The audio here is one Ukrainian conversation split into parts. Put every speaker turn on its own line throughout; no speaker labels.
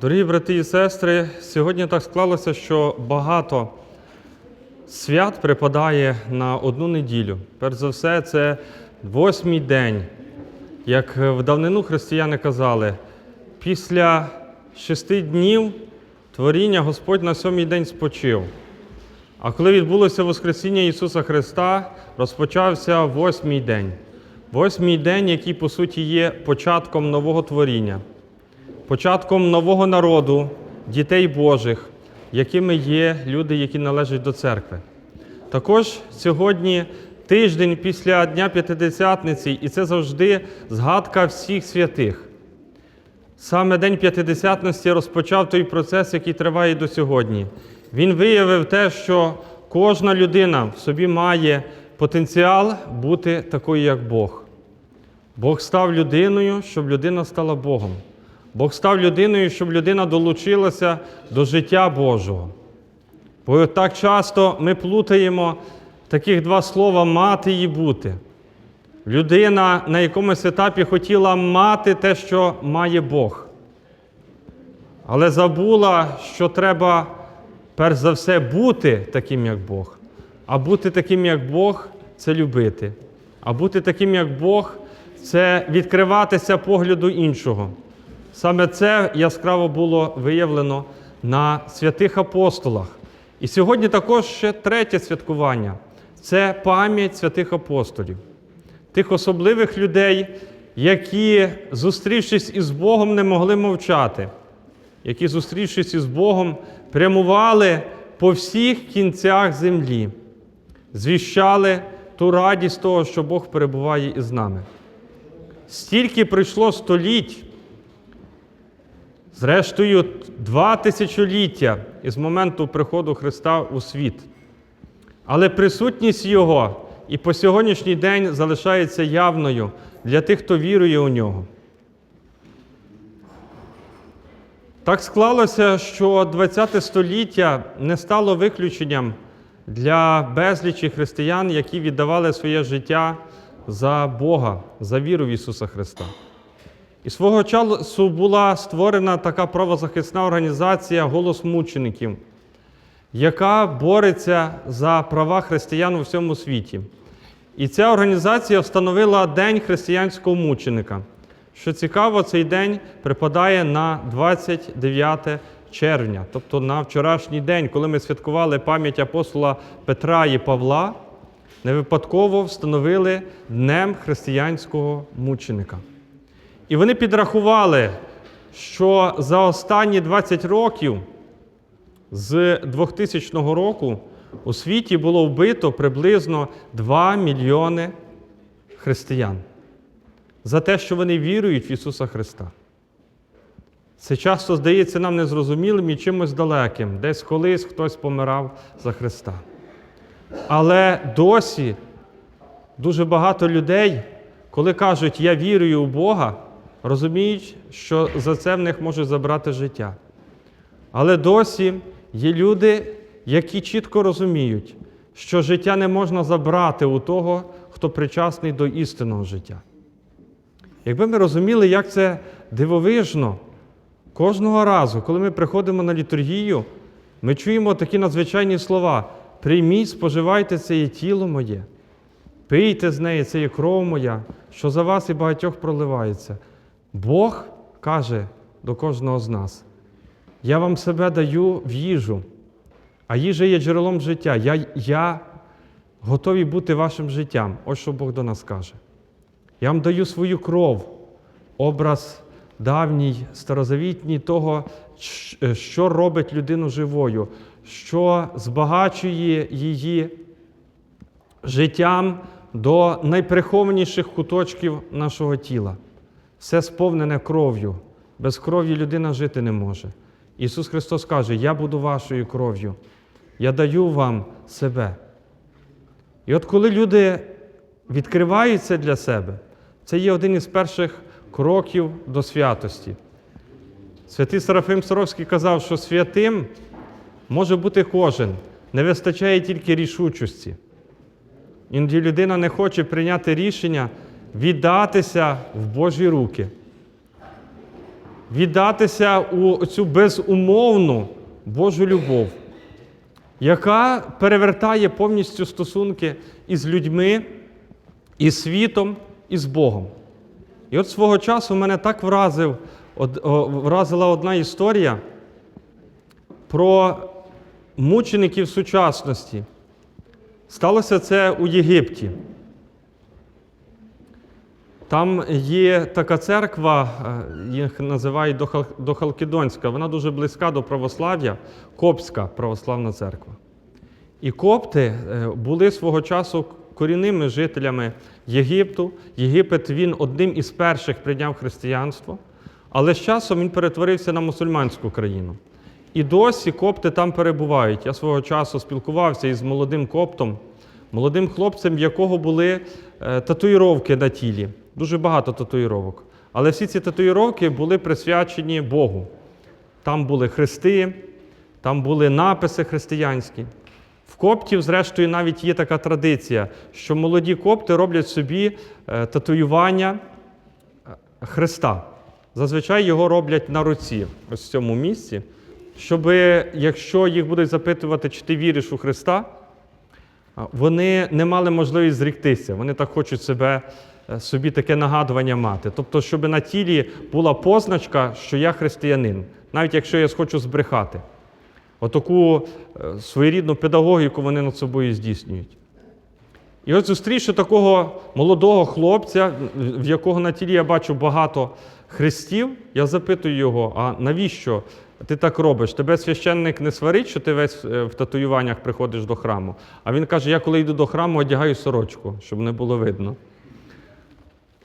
Дорогі брати і сестри, сьогодні так склалося, що багато свят припадає на одну неділю. Перш за все, це восьмий день. Як в давнину християни казали, після шести днів творіння Господь на сьомий день спочив. А коли відбулося Воскресіння Ісуса Христа, розпочався восьмий день. Восьмий день, який, по суті, є початком нового творіння, початком нового народу, дітей Божих, якими є люди, які належать до церкви. Також сьогодні тиждень після Дня П'ятидесятниці, і це завжди згадка всіх святих. Саме День П'ятидесятності розпочав той процес, який триває до сьогодні. Він виявив те, що кожна людина в собі має потенціал бути такою, як Бог. Бог став людиною, щоб людина стала Богом. Бог став людиною, щоб людина долучилася до життя Божого. Бо так часто ми плутаємо таких два слова мати і бути. Людина на якомусь етапі хотіла мати те, що має Бог. Але забула, що треба перш за все бути таким, як Бог. А бути таким, як Бог це любити. А бути таким, як Бог це відкриватися погляду іншого. Саме це яскраво було виявлено на святих апостолах. І сьогодні також ще третє святкування це пам'ять святих апостолів, тих особливих людей, які, зустрівшись із Богом, не могли мовчати, які, зустрівшись із Богом, прямували по всіх кінцях землі, звіщали ту радість того, що Бог перебуває із нами. Стільки пройшло століть, зрештою, два тисячоліття із моменту приходу Христа у світ. Але присутність Його і по сьогоднішній день залишається явною для тих, хто вірує у нього. Так склалося, що ХХ століття не стало виключенням для безлічі християн, які віддавали своє життя за Бога, за віру в Ісуса Христа. І свого часу була створена така правозахисна організація Голос мучеників, яка бореться за права християн у всьому світі. І ця організація встановила День християнського мученика. Що цікаво, цей день припадає на 29 червня, тобто на вчорашній день, коли ми святкували пам'ять апостола Петра і Павла, не випадково встановили Днем християнського мученика. І вони підрахували, що за останні 20 років з 2000 року у світі було вбито приблизно 2 мільйони християн за те, що вони вірують в Ісуса Христа. Це часто здається нам незрозумілим і чимось далеким, десь колись хтось помирав за Христа. Але досі дуже багато людей, коли кажуть, я вірую у Бога, розуміють, що за це в них може забрати життя. Але досі є люди, які чітко розуміють, що життя не можна забрати у того, хто причасний до істинного життя. Якби ми розуміли, як це дивовижно, кожного разу, коли ми приходимо на літургію, ми чуємо такі надзвичайні слова: прийміть, споживайте це є тіло моє, пийте з неї, це є кров моя, що за вас і багатьох проливається. Бог каже до кожного з нас: я вам себе даю в їжу, а їжа є джерелом життя. Я, я готовий бути вашим життям. Ось що Бог до нас каже. Я вам даю свою кров, образ давній, старозавітній того, що робить людину живою, що збагачує її життям до найприхованіших куточків нашого тіла. Все сповнене кров'ю. Без крові людина жити не може. Ісус Христос каже: Я буду вашою кров'ю, я даю вам себе. І от коли люди відкриваються для себе, це є один із перших кроків до святості. Святий Серафим Саровський казав, що святим може бути кожен, не вистачає тільки рішучості. Іноді людина не хоче прийняти рішення віддатися в Божі руки. віддатися у цю безумовну Божу любов, яка перевертає повністю стосунки із людьми, із світом, і з Богом. І от свого часу мене так вразив, вразила одна історія про мучеників сучасності. Сталося це у Єгипті. Там є така церква, е, їх називають Дохал- Дохалкідонська, вона дуже близька до православ'я, Коптська православна церква. І копти е, були свого часу корінними жителями Єгипту. Єгипет він одним із перших прийняв християнство, але з часом він перетворився на мусульманську країну. І досі копти там перебувають. Я свого часу спілкувався із молодим коптом, молодим хлопцем, якого були е, татуїровки на тілі. Дуже багато татуїровок. Але всі ці татуїровки були присвячені Богу. Там були хрести, там були написи християнські. В коптів, зрештою, навіть є така традиція, що молоді копти роблять собі е, татуювання е, Христа. Зазвичай його роблять на руці, ось в цьому місці, щоб, якщо їх будуть запитувати, чи ти віриш у Христа, вони не мали можливість зріктися. Вони так хочуть себе, собі таке нагадування мати. Тобто, щоб на тілі була позначка, що я християнин, навіть якщо я схочу збрехати. Отаку е, своєрідну педагогіку вони над собою здійснюють. І от зустрівши такого молодого хлопця, в якого на тілі я бачу багато хрестів, я запитую його: а навіщо ти так робиш? Тебе священник не сварить, що ти весь е, в татуюваннях приходиш до храму. А він каже: я коли йду до храму, одягаю сорочку, щоб не було видно.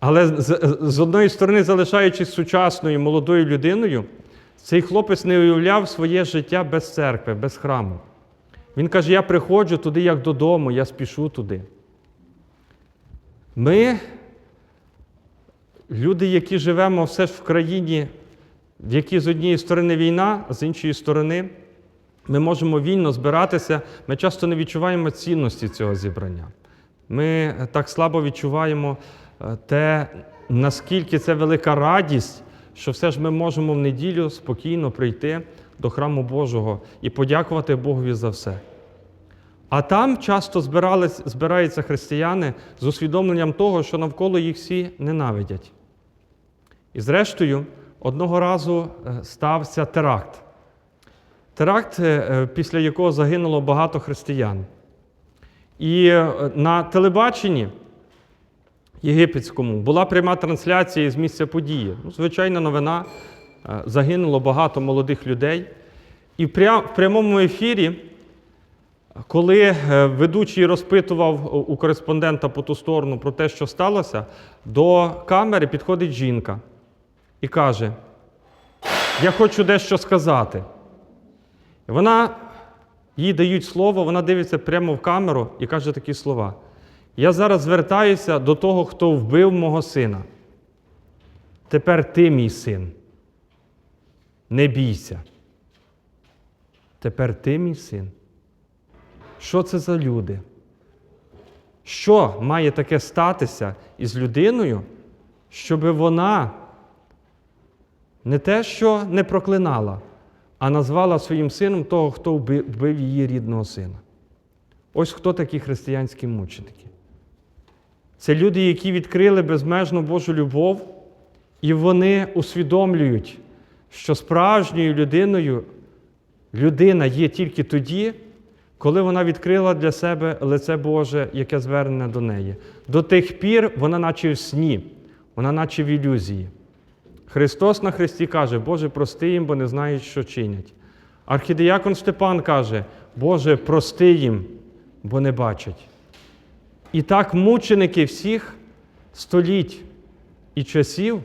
Але з, з одної сторони, залишаючись сучасною молодою людиною, цей хлопець не уявляв своє життя без церкви, без храму. Він каже: я приходжу туди, як додому, я спішу туди. Ми, люди, які живемо все ж в країні, в якій з однієї сторони війна, а з іншої сторони, ми можемо вільно збиратися, ми часто не відчуваємо цінності цього зібрання. Ми так слабо відчуваємо те, наскільки це велика радість, що все ж ми можемо в неділю спокійно прийти до храму Божого і подякувати Богові за все. А там часто збираються християни з усвідомленням того, що навколо їх всі ненавидять. І зрештою, одного разу е, стався теракт. Теракт, е, після якого загинуло багато християн. І е, на телебаченні єгипетському була пряма трансляція з місця події. Ну, звичайна новина, е, загинуло багато молодих людей. І в прямому ефірі, коли е, ведучий розпитував у кореспондента по ту сторону про те, що сталося, до камери підходить жінка і каже: Я хочу дещо сказати. Вона їй дають слово, вона дивиться прямо в камеру і каже такі слова. Я зараз звертаюся до того, хто вбив мого сина. Тепер ти мій син. Не бійся. Тепер ти мій син. Що це за люди? Що має таке статися із людиною, щоб вона не те, що не проклинала, а назвала своїм сином того, хто вбив її рідного сина? Ось хто такі християнські мученики. Це люди, які відкрили безмежну Божу любов, і вони усвідомлюють, що справжньою людиною людина є тільки тоді, коли вона відкрила для себе лице Боже, яке звернене до неї. До тих пір вона наче в сні, вона наче в ілюзії. Христос на Христі каже, Боже, прости їм, бо не знають, що чинять. Архідіякон Степан каже, Боже, прости їм, бо не бачать. І так мученики всіх століть і часів,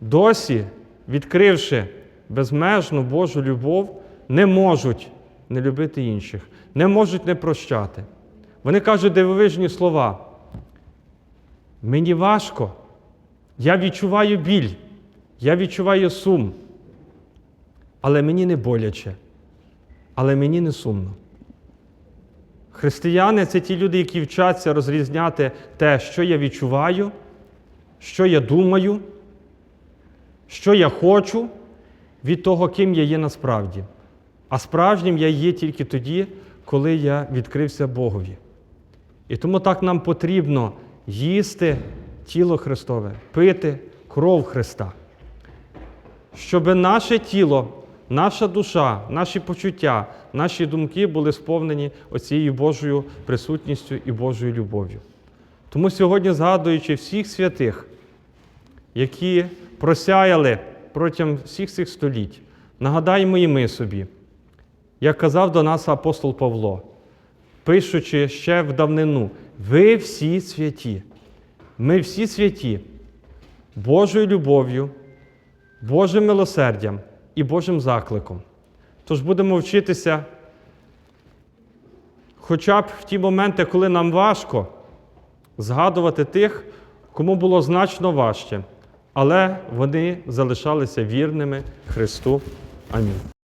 досі, відкривши безмежну Божу любов, не можуть не любити інших, не можуть не прощати. Вони кажуть дивовижні слова. Мені важко, я відчуваю біль, я відчуваю сум, але мені не боляче, але мені не сумно. Християни це ті люди, які вчаться розрізняти те, що я відчуваю, що я думаю, що я хочу від того, ким я є насправді. А справжнім я є тільки тоді, коли я відкрився Богові. І тому так нам потрібно їсти тіло Христове, пити кров Христа, щоб наше тіло, наша душа, наші почуття, наші думки були сповнені оцією Божою присутністю і Божою любов'ю. Тому сьогодні, згадуючи всіх святих, які просяяли протягом всіх цих століть, нагадаємо і ми собі, як казав до нас апостол Павло, пишучи ще в давнину, ви всі святі, ми всі святі Божою любов'ю, Божим милосердям і Божим закликом. Тож будемо вчитися, хоча б в ті моменти, коли нам важко, згадувати тих, кому було значно важче, але вони залишалися вірними Христу. Амінь.